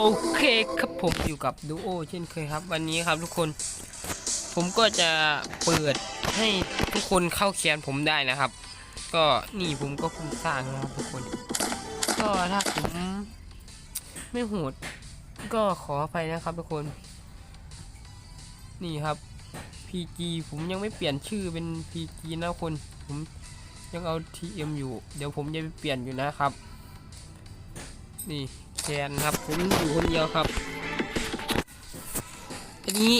โอเคครับผมอยู่กับดูโอเช่นเคยครับ วันนี้ครับทุกคน ผมก็จะเปิดให้ทุกคนเข้าแคนผมได้นะครับ ก็นี่ผมก็เพิ่งสร้างนะครับทุกคน ก็ถ้าผมไม่โหดก็ขออภัยนะครับทุกคน นี่ครับ PG ผมยังไม่เปลี่ยนชื่อเป็น PG นะคน ผมยังเอา TM อยู่ เดี๋ยวผมจะไปเปลี่ยนอยู่นะครับ นี่ แคนครับ ผมอยู่คนเดียวครับอันนี้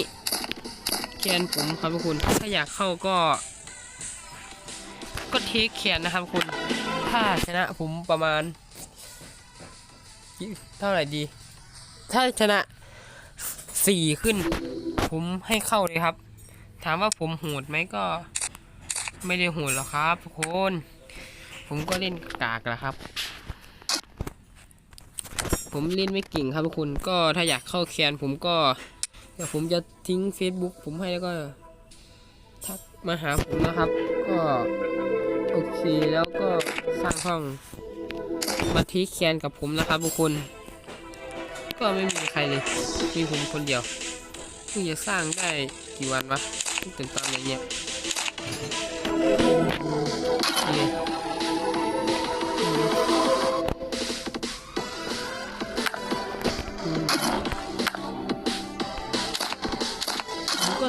แคนผมครับทุกคน ถ้าอยากเข้าก็ ก็เทคแคนนะครับทุกคนถ้าชนะผมประมาณ เท่าไหร่ดี ถ้าชนะสี่ขึ้น ผมให้เข้าเลยครับ ถามว่าผมโหดไหมก็ ไม่ได้โหดหรอกครับทุกคน ผมก็เล่นกากแหละครับ ผมเล่นไม่เก่งครับทุกคนก็ถ้าอยากเข้าแคนผมก็เดี๋ยวผมจะทิ้ง Facebook ผมให้แล้วก็ทักมาหาผมนะครับ ก็โอเคแล้วก็สร้างห้องมาทีแคนกับผมนะครับทุกคน ก็ไม่มีใครเลยมีผมคนเดียวเพิ่งจะสร้างได้กี่วันวะเพิ่งตื่นตอนไหนเนี่ย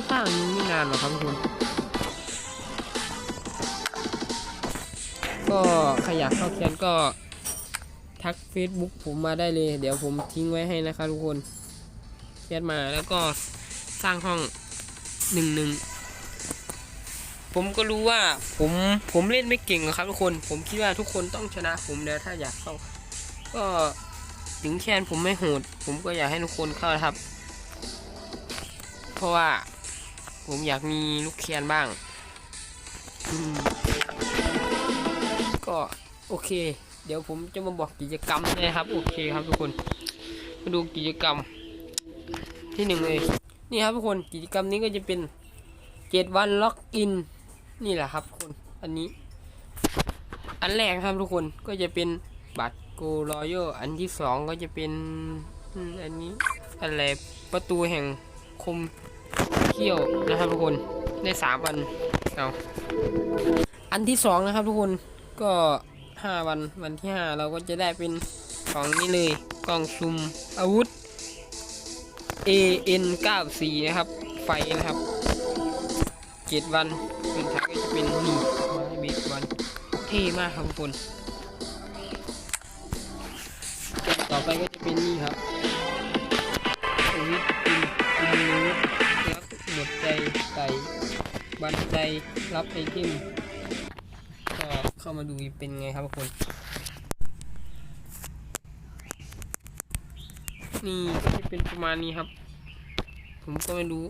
สร้างไม่นานหรอกครับทุกคนก็ใครอยากเข้าแคนก็ทัก Facebook ผมมาได้เลย เดี๋ยวผมทิ้งไว้ให้นะครับทุกคนแชทมาแล้วก็สร้างห้องหนึ่งหนึ่งผมก็รู้ว่าผมผมเล่นไม่เก่งหรอกครับทุกคน ผมคิดว่าทุกคนต้องชนะผมแล้วถ้าอยากเข้า ก็ถึงแคนผมไม่โหด ผมก็อยากให้ทุกคนเข้าครับ เพราะว่า ผมอยากมีลูกแคนบ้าง ก็โอเค เดี๋ยวผมจะมาบอกกิจกรรมนะครับ โอเคครับทุกคน มาดูกิจกรรม ที่หนึ่งเลย นี่ครับทุกคน กิจกรรมนี้ก็จะเป็นเจ็ดวันล็อกอิน นี่แหละครับทุกคน อันนี้ อันแรกครับทุกคน ก็จะเป็นบัตรโกรอยอันที่สองก็จะเป็นอันนี้อะไรประตูแห่งคม เขี้ยวนะครับทุกคนได้สามอันเอาอันที่สองนะครับทุกคนก็ห้าวันวันที่ห้าเราก็จะได้เป็นกล่องนี้เลยกล่องซุ่มอาวุธ AN 94นะครับ ไฟนะครับเจ็ดวันสุดท้ายก็จะเป็นนี่ม้เบสวันเท่มากครับทุกคนต่อไปก็จะเป็นนี่ครับ บันใจรับไอเทมก็เข้ามาดูเป็นไงครับทุกคน นี่ก็จะเป็นประมาณนี้ครับ ผมก็ไม่รู้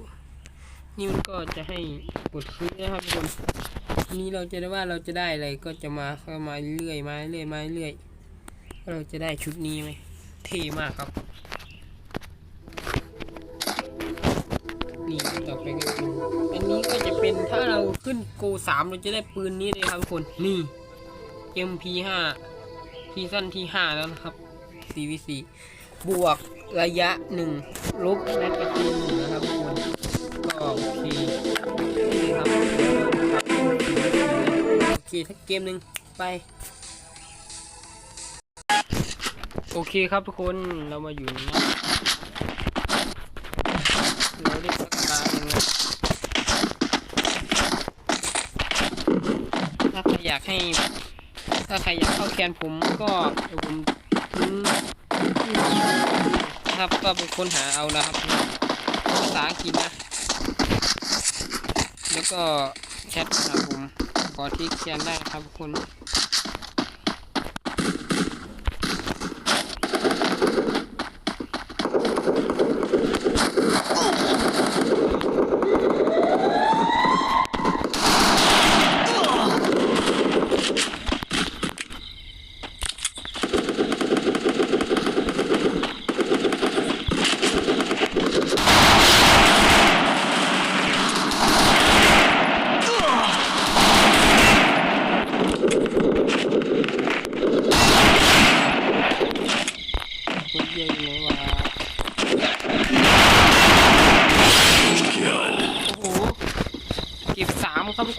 นี่มันก็จะให้กดซื้อนะครับทุกคนนี้เราจะได้ว่าเราจะได้อะไรก็จะมาเข้ามาเรื่อยมาเรื่อยมาเรื่อยเราจะได้ชุดนี้ไหมเท่มากครับ นี่ต่อไปก็ เป็นถ้าเราขึ้นโกสามเราจะได้ปืนนี้เลยครับทุกคนนี่ MP5 ซีซั่นที่5แล้วนะครับ CVC บวกระยะหนึ่งลบแมกกาซีนหนึ่งนะครับทุกคนก็โอเคนี่ครับโอเคทักเกมหนึ่งไป โอเคครับทุกคนเรามาอยู่ในนี้เราได้สักตาหนึ่งแล้วถ้าใคร อยากให้ ถ้าใครอยากเข้าแคนผมก็เดี๋ยวผมทิ้งครับก็ไปค้นหาเอานะครับ ภาษาอังกฤษนะ แล้วก็แชทหาผมขอที่แคนได้ครับทุกคน โ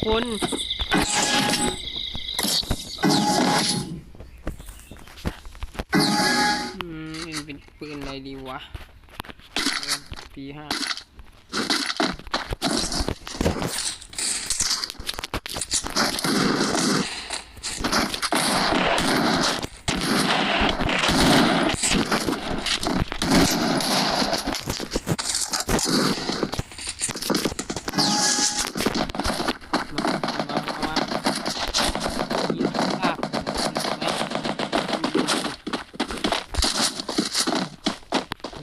คน อืมเล่นเป็นปืนอะไรดีวะปีห้ามามายิงภาพไหม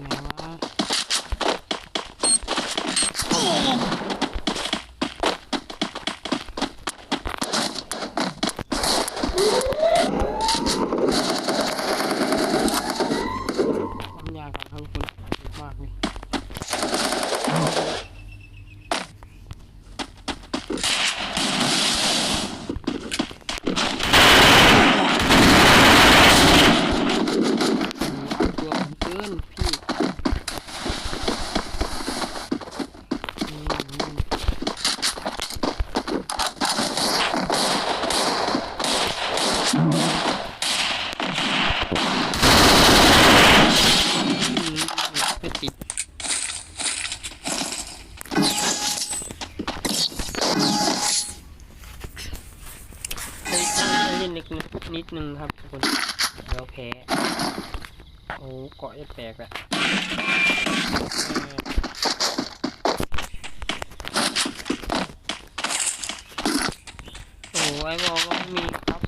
ไหนวะความยากของเขาคุณมากเลยเอาตัวผมเกินพี่นี่นี่ไม่ติด เฮ้ยเล่ นิดนึงนิดนึงครับทุกคนเดี๋ยวแพ้โอ้เกาะจะแตกแล้วโอ้ไอ้บอก็ไม่มีครับ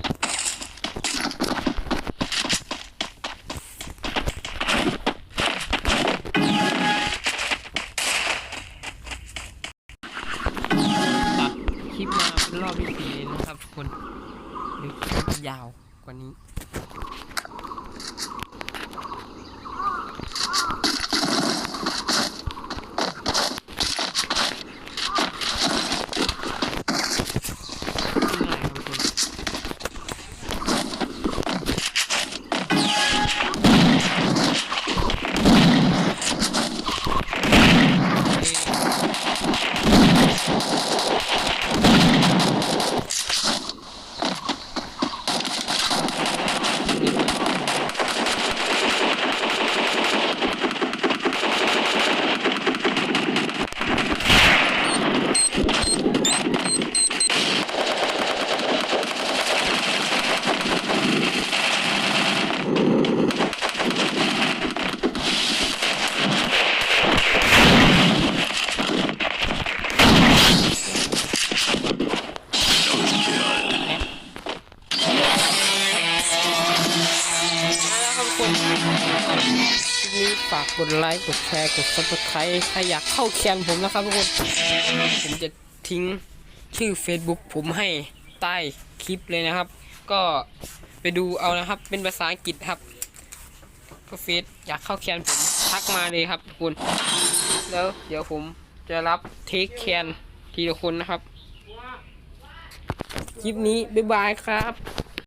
ตัดคลิปมาเป็นรอบที่สี่นะครับทุกคน หรือยาวกว่านี้ ฝากกดไลค์กดแชร์กด subscribe ถ้าอยากเข้าแคนผมนะครับทุกคน ผมจะทิ้งชื่อ Facebook ผมให้ใต้คลิปเลยนะครับ ก็ไปดูเอานะครับ เป็นภาษาอังกฤษครับก็เฟซอยากเข้าแคนผมทักมาเลยครับทุกคน แล้วเดี๋ยวผมจะรับเทคแคนทีละคนนะครับ คลิปนี้ บ๊ายบายครับ